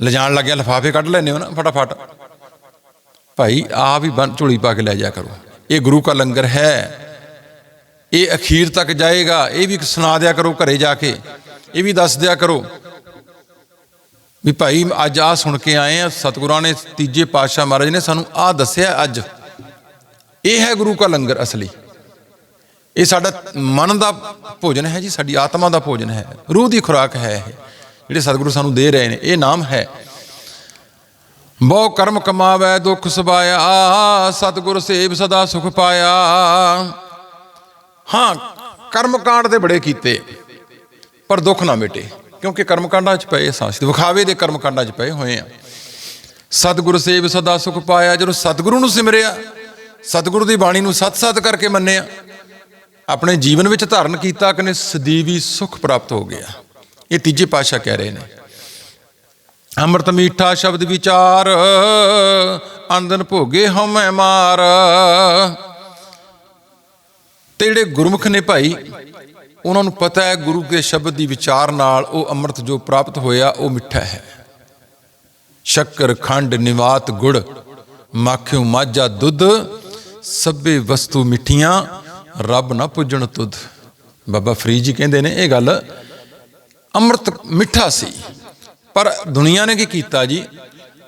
ਲਿਜਾਣ ਲੱਗਿਆ, ਲਫਾਫੇ ਕੱਢ ਲੈਨੇ ਹੋ ਨਾ, ਫਟਾਫਟ। ਭਾਈ, ਆ ਵੀ ਬਨ ਝੋਲੀ ਪਾ ਕੇ ਲੈ ਜਾ ਕਰੋ। ਇਹ ਗੁਰੂ ਕਾ ਲੰਗਰ ਹੈ। ਇਹ ਅਖੀਰ ਤੱਕ ਜਾਏਗਾ। ਇਹ ਵੀ ਸੁਣਾ ਦਿਆ ਕਰੋ ਘਰੇ ਜਾ ਕੇ। ਇਹ ਵੀ ਦੱਸ ਦਿਆ ਕਰੋ। ਵੀ ਭਾਈ, ਅੱਜ ਆ ਸੁਣ ਕੇ ਆਏ ਆ, ਸਤਿਗੁਰਾਂ ਨੇ ਤੀਜੇ ਪਾਤਸ਼ਾਹ ਮਹਾਰਾਜ ਨੇ ਸਾਨੂੰ ਆ ਦੱਸਿਆ ਅੱਜ। ਇਹ ਹੈ ਗੁਰੂ ਕਾ ਲੰਗਰ ਅਸਲੀ। ਇਹ ਸਾਡਾ ਮਨ ਦਾ ਭੋਜਨ ਹੈ ਜੀ, ਸਾਡੀ ਆਤਮਾ ਦਾ ਭੋਜਨ ਹੈ। ਰੂਹ ਦੀ ਖੁਰਾਕ ਹੈ ਇਹ। ਜਿਹੜੇ ਸਤਿਗੁਰੂ ਸਾਨੂੰ ਦੇ ਰਹੇ ਨੇ, ਇਹ ਨਾਮ ਹੈ ਬਹੁ ਕਰਮ ਕਮਾਵੇ, ਦੁੱਖ ਸਬਾਇਆ ਸਤਿਗੁਰ ਸੇਵ ਸਦਾ ਸੁਖ ਪਾਇਆ। ਹਾਂ ਕਰਮ ਕਾਂਡ ਦੇ ਬੜੇ ਕੀਤੇ, ਪਰ ਦੁੱਖ ਨਾ ਮਿਟੇ, ਕਿਉਂਕਿ ਕਰਮ ਕਾਂਡਾਂ 'ਚ ਪਏ ਸਾਂ ਅਸੀਂ ਵਿਖਾਵੇ ਦੇ ਕਰਮ ਕਾਂਡਾਂ 'ਚ ਪਏ ਹੋਏ ਆ। ਸਤਿਗੁਰ ਸੇਵ ਸਦਾ ਸੁਖ ਪਾਇਆ, ਜਦੋਂ ਸਤਿਗੁਰੂ ਨੂੰ ਸਿਮਰਿਆ, ਸਤਿਗੁਰੂ ਦੀ ਬਾਣੀ ਨੂੰ ਸਤ-ਸਤ ਕਰਕੇ ਮੰਨਿਆ, ਆਪਣੇ ਜੀਵਨ ਵਿੱਚ ਧਾਰਨ ਕੀਤਾ ਕਿ ਸਦੀਵੀ ਸੁਖ ਪ੍ਰਾਪਤ ਹੋ ਗਿਆ। ਇਹ ਤੀਜੇ ਪਾਤਸ਼ਾਹ ਕਹਿ ਰਹੇ ਨੇ। ਅੰਮ੍ਰਿਤ ਮੀਠਾ ਸ਼ਬਦ ਵਿਚਾਰ ਅੰਦਨ ਭੋਗੇ ਹਉਮੈ ਮਾਰ। ਤੇ ਜਿਹੜੇ ਗੁਰਮੁਖ ਨੇ ਭਾਈ, ਉਹਨਾਂ ਨੂੰ ਪਤਾ ਹੈ ਗੁਰੂ ਦੇ ਸ਼ਬਦ ਦੀ ਵਿਚਾਰ ਨਾਲ ਉਹ ਅੰਮ੍ਰਿਤ ਜੋ ਪ੍ਰਾਪਤ ਹੋਇਆ, ਉਹ ਮਿੱਠਾ ਹੈ। ਸ਼ੱਕਰ, ਖੰਡ, ਨਿਵਾਤ, ਗੁੜ, ਮਾਖਿਓ, ਮਾਝਾ, ਦੁੱਧ, ਸਭੇ ਵਸਤੂ ਮਿੱਠੀਆਂ, ਰੱਬ ਨਾ ਪੁੱਜਣ ਤੁਧ। ਬਾਬਾ ਫਰੀਦ ਜੀ ਕਹਿੰਦੇ ਨੇ ਇਹ ਗੱਲ, ਅੰਮ੍ਰਿਤ ਮਿੱਠਾ ਸੀ। ਪਰ ਦੁਨੀਆ ਨੇ ਕੀ ਕੀਤਾ ਜੀ?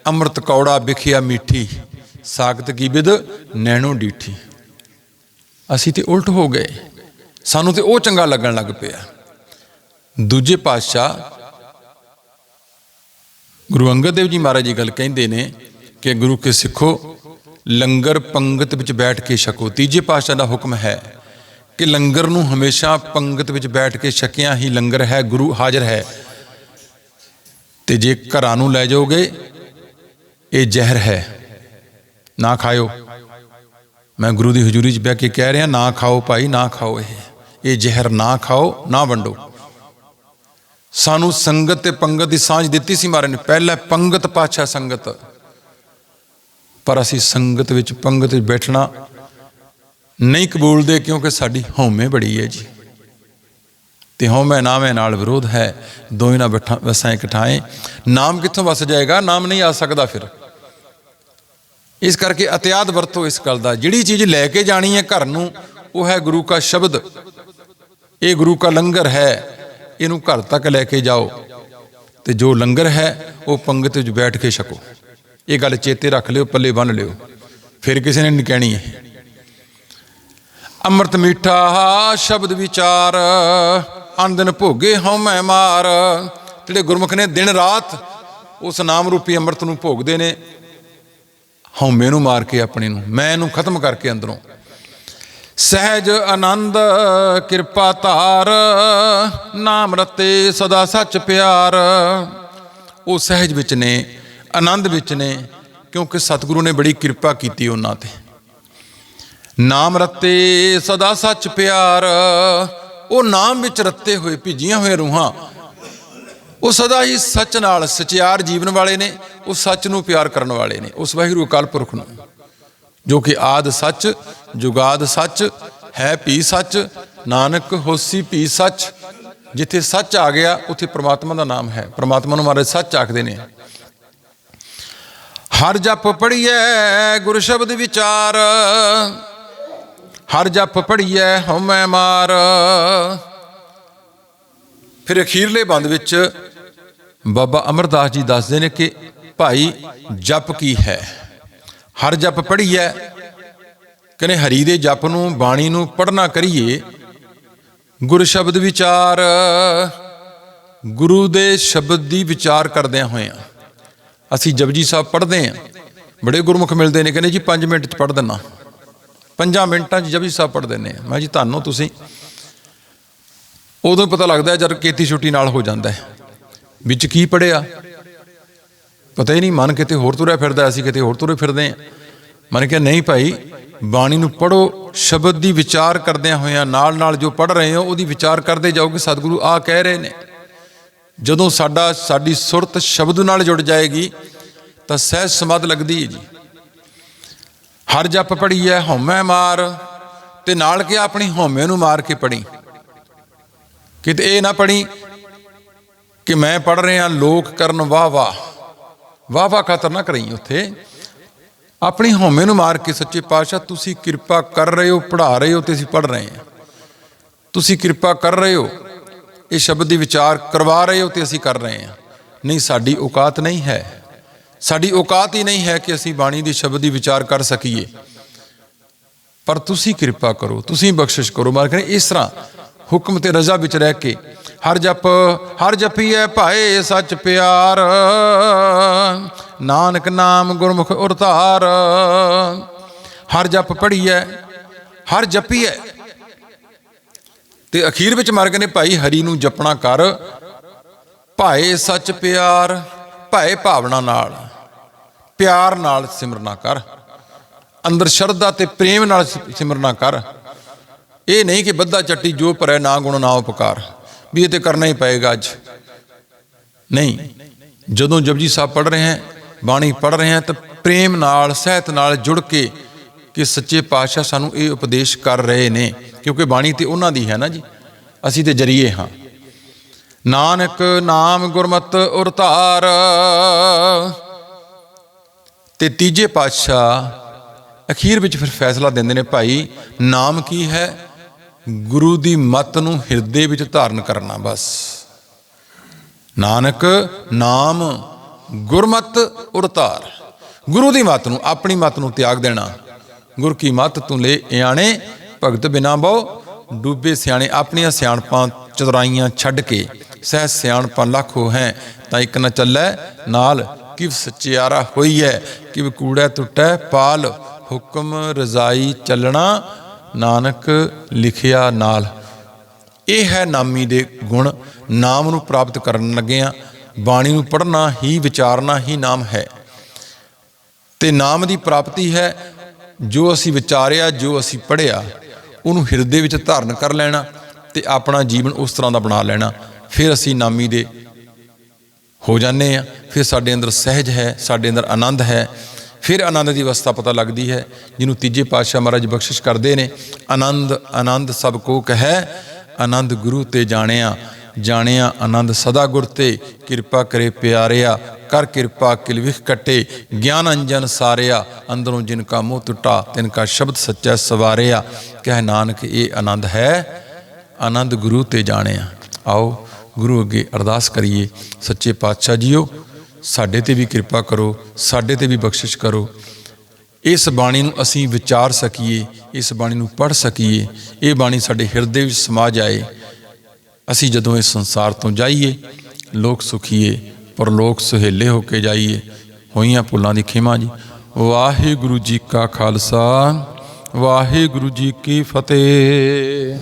ਅੰਮ੍ਰਿਤ ਕੌੜਾ ਵਿਖਿਆ ਮਿੱਠੀ, ਸਾਖਤ ਕੀ ਵਿਦ ਨੈਣੋ ਡੀਠੀ। ਅਸੀਂ ਤੇ ਉਲਟ ਹੋ ਗਏ। ਸਾਨੂੰ ਤੇ ਉਹ ਚੰਗਾ ਲੱਗਣ ਲੱਗ ਪਿਆ। ਦੂਜੇ ਪਾਤਸ਼ਾਹ ਗੁਰੂ ਅੰਗਦ ਦੇਵ ਜੀ ਮਹਾਰਾਜ ਜੀ ਗੱਲ ਕਹਿੰਦੇ ਨੇ ਕਿ ਗੁਰੂ ਕੇ ਸਿੱਖੋ, ਲੰਗਰ ਪੰਗਤ ਵਿੱਚ ਬੈਠ ਕੇ ਛਕੋ। ਤੀਜੇ ਪਾਤਸ਼ਾਹ ਦਾ ਹੁਕਮ ਹੈ ਕਿ ਲੰਗਰ ਨੂੰ ਹਮੇਸ਼ਾ ਪੰਗਤ ਵਿੱਚ ਬੈਠ ਕੇ ਛਕਿਆ ਹੀ ਲੰਗਰ ਹੈ, ਗੁਰੂ ਹਾਜ਼ਰ ਹੈ। ਤੇ ਜੇ ਘਰਾਂ ਨੂੰ ਲੈ ਜਾਓਗੇ, ਇਹ ਜ਼ਹਿਰ ਹੈ। ਨਾ ਖਾਇਓ। ਮੈਂ ਗੁਰੂ ਦੀ ਹਜ਼ੂਰੀ 'ਚ ਬਹਿ ਕੇ ਕਹਿ ਰਿਹਾ, ਨਾ ਖਾਓ ਭਾਈ, ਨਾ ਖਾਓ ਇਹ। ਇਹ ਜ਼ਹਿਰ ਨਾ ਖਾਓ, ਨਾ ਵੰਡੋ। ਸਾਨੂੰ ਸੰਗਤ ਤੇ ਪੰਗਤ ਦੀ ਸਾਂਝ ਦਿੱਤੀ ਸੀ ਮਾਰੇ ਨੇ। ਪਹਿਲਾਂ ਪੰਗਤ ਪਾਛਾ ਸੰਗਤ। ਪਰ ਅਸੀਂ ਸੰਗਤ ਵਿੱਚ ਪੰਗਤ ਵਿੱਚ ਬੈਠਣਾ ਨਹੀਂ ਕਬੂਲਦੇ, ਕਿਉਂਕਿ ਸਾਡੀ ਹਉਮੈ ਬੜੀ ਹੈ ਜੀ। ਤੇ ਹਉਮੈ ਨਾਮੇ ਨਾਲ ਵਿਰੋਧ ਹੈ, ਦੋਵੇਂ ਨਾ ਬੈਠਾ, ਵਸਾਂ ਇਕਠਾਏ ਨਾਮ ਕਿੱਥੋਂ ਵਸ ਜਾਏਗਾ? ਨਾਮ ਨਹੀਂ ਆ ਸਕਦਾ ਫਿਰ। ਇਸ ਕਰਕੇ ਅਤਿਆਦ ਵਰਤੋ ਇਸ ਗੱਲ ਦਾ। ਜਿਹੜੀ ਚੀਜ਼ ਲੈ ਕੇ ਜਾਣੀ ਹੈ ਘਰ ਨੂੰ, ਉਹ ਹੈ ਗੁਰੂ ਕਾ ਸ਼ਬਦ। ਇਹ ਗੁਰੂ ਕਾ ਲੰਗਰ ਹੈ। ਇਹਨੂੰ ਘਰ ਤੱਕ ਲੈ ਕੇ ਜਾਓ। ਤੇ ਜੋ ਲੰਗਰ ਹੈ, ਉਹ ਪੰਗਤ ਵਿੱਚ ਬੈਠ ਕੇ ਛਕੋ। ਇਹ ਗੱਲ ਚੇਤੇ ਰੱਖ ਲਿਓ, ਪੱਲੇ ਬੰਨ ਲਿਓ। ਫਿਰ ਕਿਸੇ ਨੇ ਨਹੀਂ ਕਹਿਣੀ ਹੈ ਅੰਮ੍ਰਿਤ ਮੀਠਾ ਸ਼ਬਦ ਵਿਚਾਰ। ਅਨ ਦਿਨ ਭੋਗੇ ਹਉਮੈ ਮਾਰ। ਜਿਹੜੇ ਗੁਰਮੁਖ ਨੇ ਦਿਨ ਰਾਤ ਉਸ ਨਾਮ ਰੂਪੀ ਅੰਮ੍ਰਿਤ ਨੂੰ ਭੋਗਦੇ ਨੇ ਹਉਮੈ ਨੂੰ ਮਾਰ ਕੇ ਆਪਣੇ ਨੂੰ, ਮੈਂ ਇਹਨੂੰ ਖਤਮ ਕਰਕੇ ਅੰਦਰੋਂ। ਸਹਿਜ ਆਨੰਦ, ਕਿਰਪਾ ਧਾਰ, ਨਾਮ ਰਤੇ ਸਦਾ ਸੱਚ ਪਿਆਰ। ਉਹ ਸਹਿਜ ਵਿੱਚ ਨੇ, ਆਨੰਦ ਵਿੱਚ ਨੇ, ਕਿਉਂਕਿ ਸਤਿਗੁਰੂ ਨੇ ਬੜੀ ਕਿਰਪਾ ਕੀਤੀ ਉਹਨਾਂ ਤੇ। ਨਾਮ ਰਤੇ ਸਦਾ ਸੱਚ ਪਿਆਰ ਉਹ ਨਾਮ ਵਿੱਚ ਰੱਤੇ ਹੋਏ, ਭਿੱਜੀਆਂ ਹੋਏ ਰੂਹਾਂ। ਉਹ ਸਦਾ ਹੀ ਸੱਚ ਨਾਲ ਸਚਿਆਰ ਜੀਵਨ ਵਾਲੇ ਨੇ, ਉਹ ਸੱਚ ਨੂੰ ਪਿਆਰ ਕਰਨ ਵਾਲੇ ਨੇ। ਉਸ ਵਾਹਿਗੁਰੂ ਅਕਾਲ ਪੁਰਖ ਨੂੰ, ਜੋ ਕਿ ਆਦ ਸੱਚ, ਜੁਗਾਦ ਸੱਚ, ਹੈ ਭੀ ਸੱਚ, ਨਾਨਕ ਹੋਸੀ ਭੀ ਸੱਚ, ਜਿੱਥੇ ਸੱਚ ਆ ਗਿਆ, ਉੱਥੇ ਪ੍ਰਮਾਤਮਾ ਦਾ ਨਾਮ ਹੈ। ਪ੍ਰਮਾਤਮਾ ਨੂੰ ਮਹਾਰਾਜ ਸੱਚ ਆਖਦੇ ਨੇ। ਹਰ ਜਪ ਪੜੀਐ ਗੁਰ ਸ਼ਬਦ ਵਿਚਾਰ ਹਰ ਜਪ ਪੜੀਐ ਹਉਮੈ ਮਾਰ। ਫਿਰ ਅਖੀਰਲੇ ਬੰਦ ਵਿੱਚ ਬਾਬਾ ਅਮਰਦਾਸ ਜੀ ਦੱਸਦੇ ਨੇ ਕਿ ਭਾਈ ਜਪ ਕੀ ਹੈ? ਹਰ ਜਪ ਪੜੀਐ ਕਹਿੰਦੇ ਹਰੀ ਦੇ ਜਪ ਨੂੰ, ਬਾਣੀ ਨੂੰ ਪੜਨਾ ਕਰੀਏ। ਗੁਰ ਸ਼ਬਦ ਵਿਚਾਰ, ਗੁਰੂ ਦੇ ਸ਼ਬਦ ਦੀ ਵਿਚਾਰ ਕਰਦਿਆਂ ਹੋਇਆਂ। ਅਸੀਂ ਜਪਜੀ ਸਾਹਿਬ ਪੜ੍ਹਦੇ ਆਂ ਬੜੇ ਗੁਰਮੁਖ ਮਿਲਦੇ ਨੇ, ਕਹਿੰਦੇ ਜੀ 5 ਮਿੰਟ ਚ ਪੜ੍ਹ ਦਿੰਨਾ 5 ਮਿੰਟਾਂ ਚ ਜਬੀ ਸਾਹਿਬ ਪੜ੍ਹ ਦਿੰਨੇ ਆ। ਮੈਂ ਜੀ, ਤੁਹਾਨੂੰ ਤੁਸੀਂ ਉਦੋਂ ਹੀ ਪਤਾ ਲੱਗਦਾ ਜਦ ਕੇਤੀ ਛੁੱਟੀ ਨਾਲ ਹੋ ਜਾਂਦਾ ਹੈ। ਵਿੱਚ ਕੀ ਪੜਿਆ ਪਤਾ ਹੀ ਨਹੀਂ, ਮਨ ਕਿਤੇ ਹੋਰ ਤੁਰਿਆ ਫਿਰਦਾ ਅਸੀਂ ਕਿਤੇ ਹੋਰ ਤੁਰੇ ਫਿਰਦੇ ਆ ਮਨ ਕਿਹਾ, ਨਹੀਂ ਭਾਈ, ਬਾਣੀ ਨੂੰ ਪੜੋ ਸ਼ਬਦ ਦੀ ਵਿਚਾਰ ਕਰਦਿਆਂ ਹੋਇਆਂ ਨਾਲ ਨਾਲ ਜੋ ਪੜ ਰਹੇ ਹੋ, ਉਹਦੀ ਵਿਚਾਰ ਕਰਦੇ ਜਾਓਗੇ ਸਤਿਗੁਰੂ ਆ ਕਹਿ ਰਹੇ ਨੇ। ਜਦੋਂ ਸਾਡਾ, ਸਾਡੀ ਸੁਰਤ ਸ਼ਬਦ ਨਾਲ ਜੁੜ ਜਾਏਗੀ, ਤਾਂ ਸਹਿਜ ਸਮਾਧ ਲੱਗਦੀ ਹੈ ਜੀ। ਹਰ ਜਪ ਪੜੀ ਹੈ ਹਉਮੈ ਮਾਰ। ਤੇ ਨਾਲ ਕਿ ਆਪਣੀ ਹਉਮੈ ਨੂੰ ਮਾਰ ਕੇ ਪੜੀ ਕਿਤੇ ਇਹ ਨਾ ਪੜੀ ਕਿ ਮੈਂ ਪੜ ਰਿਹਾ ਲੋਕ ਕਰਨ ਵਾਹ ਵਾਹ। ਵਾਹ ਵਾਹ ਖਾਤਰ ਨਾ ਕਰੀ ਉੱਥੇ। ਆਪਣੀ ਹਉਮੈ ਨੂੰ ਮਾਰ ਕੇ ਸੱਚੇ ਪਾਤਸ਼ਾਹ, ਤੁਸੀਂ ਕਿਰਪਾ ਕਰ ਰਹੇ ਹੋ ਪੜਾ ਰਹੇ ਹੋ ਤੇ ਅਸੀਂ ਪੜ ਰਹੇ ਹਾਂ। ਤੁਸੀਂ ਕਿਰਪਾ ਕਰ ਰਹੇ ਹੋ, ਇਹ ਸ਼ਬਦ ਦੀ ਵਿਚਾਰ ਕਰਵਾ ਰਹੇ ਹੋ ਤੇ ਅਸੀਂ ਕਰ ਰਹੇ ਹਾਂ। ਨਹੀਂ, ਸਾਡੀ ਔਕਾਤ ਨਹੀਂ ਹੈ। ਸਾਡੀ ਔਕਾਤ ਹੀ ਨਹੀਂ ਹੈ ਕਿ ਅਸੀਂ ਬਾਣੀ ਦੇ ਸ਼ਬਦ ਦੀ ਵਿਚਾਰ ਕਰ ਸਕੀਏ। ਪਰ ਤੁਸੀਂ ਕਿਰਪਾ ਕਰੋ, ਤੁਸੀਂ ਬਖਸ਼ਿਸ਼ ਕਰੋ। ਮਾਰ ਕਹਿੰਦੇ ਇਸ ਤਰ੍ਹਾਂ ਹੁਕਮ ਤੇ ਰਜ਼ਾ ਵਿੱਚ ਰਹਿ ਕੇ ਹਰ ਜਪ, ਹਰ ਜਪੀਐ ਭਾਏ ਸੱਚ ਪਿਆਰ। ਨਾਨਕ ਨਾਮ ਗੁਰਮੁਖ ਉਰਤਾਰ। ਹਰ ਜਪ ਪੜੀਐ ਹਰ ਜਪੀਐ। ਤੇ ਅਖੀਰ ਵਿੱਚ ਮਰ ਗਏ ਨੇ ਭਾਈ ਹਰੀ ਨੂੰ ਜਪਣਾ ਕਰ, ਭਾਏ ਸੱਚ ਪਿਆਰ, ਭਾਏ ਭਾਵਨਾ ਨਾਲ। ਪਿਆਰ ਨਾਲ ਸਿਮਰਨਾ ਕਰ। ਅੰਦਰ ਸ਼ਰਧਾ ਤੇ ਪ੍ਰੇਮ ਨਾਲ ਸਿਮਰਨਾ ਕਰ। ਇਹ ਨਹੀਂ ਕਿ ਬੱਧਾ ਚੱਟੀ ਜੋ ਭਰੈ ਨਾ ਗੁਣ ਨਾ ਉਪਕਾਰ। ਵੀ ਇਹ ਤੇ ਕਰਨਾ ਹੀ ਪਏਗਾ ਅੱਜ। ਨਹੀਂ। ਜਦੋਂ ਜਪਜੀ ਸਾਹਿਬ ਪੜ ਰਹੇ ਹਾਂ, ਬਾਣੀ ਪੜ ਰਹੇ ਹਾਂ, ਤਾਂ ਪ੍ਰੇਮ ਨਾਲ, ਸਹਿਤ ਨਾਲ ਜੁੜ ਕੇ ਕਿ ਸੱਚੇ ਪਾਤਸ਼ਾਹ ਸਾਨੂੰ ਇਹ ਉਪਦੇਸ਼ ਕਰ ਰਹੇ ਨੇ। ਕਿਉਂਕਿ ਬਾਣੀ ਤੇ ਉਹਨਾਂ ਦੀ ਹੈ ਨਾ ਜੀ। ਅਸੀਂ ਤੇ ਜਰੀਏ ਹਾਂ। ਨਾਨਕ ਨਾਮ ਗੁਰਮਤਿ ਉਰਤਾਰ ਤੇ ਤੀਜੇ ਪਾਤਸ਼ਾਹ ਅਖੀਰ ਵਿੱਚ ਫਿਰ ਫੈਸਲਾ ਦਿੰਦੇ ਨੇ, ਭਾਈ, ਨਾਮ ਕੀ ਹੈ? ਗੁਰੂ ਦੀ ਮਤ ਨੂੰ ਹਿਰਦੇ ਵਿੱਚ ਧਾਰਨ ਕਰਨਾ ਬਸ। ਨਾਨਕ, ਨਾਮ, ਗੁਰਮਤ, ਉਰਤਾਰ। ਗੁਰੂ ਦੀ ਮੱਤ ਨੂੰ, ਆਪਣੀ ਮੱਤ ਨੂੰ ਤਿਆਗ ਦੇਣਾ। ਗੁਰ ਕੀ ਮੱਤ ਤੂੰ ਲੈ ਇਆਣੇ, ਭਗਤ ਬਿਨਾ ਬਹੁ। ਡੂਬੇ ਸਿਆਣੇ ਆਪਣੀਆਂ ਸਿਆਣਪਾਂ ਚਤੁਰਾਈਆਂ ਛੱਡ ਕੇ, ਸਹਿ ਸਿਆਣਪਾਂ ਲੱਖ ਹੋ ਹੈ ਤਾਂ ਇੱਕ ਨਾ ਚੱਲੈ ਨਾਲ ਕਿ ਸਚਿਆਰਾ ਹੋਈ ਹੈ ਕਿਵ ਕੂੜਾ ਟੁੱਟੈ, ਪਾਲ, ਹੁਕਮ, ਰਜ਼ਾਈ ਚੱਲਣਾ, ਨਾਨਕ ਲਿਖਿਆ ਨਾਲ। ਇਹ ਹੈ ਨਾਮੀ ਦੇ ਗੁਣ। ਨਾਮ ਨੂੰ ਪ੍ਰਾਪਤ ਕਰਨ ਲੱਗੇ ਆ ਬਾਣੀ ਨੂੰ ਪੜ੍ਹਨਾ ਹੀ, ਵਿਚਾਰਨਾ ਹੀ ਨਾਮ ਹੈ। ਤੇ ਨਾਮ ਦੀ ਪ੍ਰਾਪਤੀ ਹੈ, ਜੋ ਅਸੀਂ ਵਿਚਾਰਿਆ, ਜੋ ਅਸੀਂ ਪੜ੍ਹਿਆ, ਉਹਨੂੰ ਹਿਰਦੇ ਵਿੱਚ ਧਾਰਨ ਕਰ ਲੈਣਾ ਤੇ ਆਪਣਾ ਜੀਵਨ ਉਸ ਤਰ੍ਹਾਂ ਦਾ ਬਣਾ ਲੈਣਾ। ਫਿਰ ਅਸੀਂ ਨਾਮੀ ਦੇ ਹੋ ਜਾਂਦੇ ਆ ਫਿਰ ਸਾਡੇ ਅੰਦਰ ਸਹਿਜ ਹੈ, ਸਾਡੇ ਅੰਦਰ ਆਨੰਦ ਹੈ। ਫਿਰ ਆਨੰਦ ਦੀ ਅਵਸਥਾ ਪਤਾ ਲੱਗਦੀ ਹੈ, ਜਿਹਨੂੰ ਤੀਜੇ ਪਾਤਸ਼ਾਹ ਮਹਾਰਾਜ ਬਖਸ਼ਿਸ਼ ਕਰਦੇ ਨੇ। ਆਨੰਦ ਆਨੰਦ ਸਭ ਕੋ ਕਹੈ, ਆਨੰਦ ਗੁਰੂ ਤੇ ਜਾਣਿਆ। ਜਾਣਿਆ ਆਨੰਦ ਸਦਾ ਗੁਰ ਤੇ, ਕਿਰਪਾ ਕਰੇ ਪਿਆਰਿਆ। ਕਰ ਕਿਰਪਾ ਕਿਲਵਿਖ ਕਟੇ, ਗਿਆਨ ਅੰਜਨ ਸਾਰਿਆ। ਅੰਦਰੋਂ ਜਿਨ ਕਾ ਮੋਹ ਟੁੱਟਾ, ਤਿਨ ਕਾ ਸ਼ਬਦ ਸੱਚਾ ਸਵਾਰਿਆ। ਕਹਿ ਨਾਨਕ, ਇਹ ਆਨੰਦ ਹੈ। ਆਨੰਦ ਗੁਰੂ ਤੇ ਜਾਣਿਆ। ਆਓ ਗੁਰੂ ਅੱਗੇ ਅਰਦਾਸ ਕਰੀਏ। ਸੱਚੇ ਪਾਤਸ਼ਾਹ ਜੀਓ, ਸਾਡੇ ਤੇ ਵੀ ਕਿਰਪਾ ਕਰੋ, ਸਾਡੇ ਤੇ ਵੀ ਬਖਸ਼ਿਸ਼ ਕਰੋ। ਇਸ ਬਾਣੀ ਨੂੰ ਅਸੀਂ ਵਿਚਾਰ ਸਕੀਏ, ਇਸ ਬਾਣੀ ਨੂੰ ਪੜ੍ਹ ਸਕੀਏ। ਇਹ ਬਾਣੀ ਸਾਡੇ ਹਿਰਦੇ ਵਿੱਚ ਸਮਾ ਜਾਏ। ਅਸੀਂ ਜਦੋਂ ਇਸ ਸੰਸਾਰ ਤੋਂ ਜਾਈਏ, ਲੋਕ ਸੁਖੀਏ, ਪਰਲੋਕ ਸੁਹੇਲੇ ਹੋ ਕੇ ਜਾਈਏ। ਹੋਈਆਂ ਪੁੱਲਾਂ ਦੀ ਖਿਮਾ ਜੀ। ਵਾਹਿਗੁਰੂ ਜੀ ਕਾ ਖਾਲਸਾ, ਵਾਹਿਗੁਰੂ ਜੀ ਕੀ ਫਤਿਹ।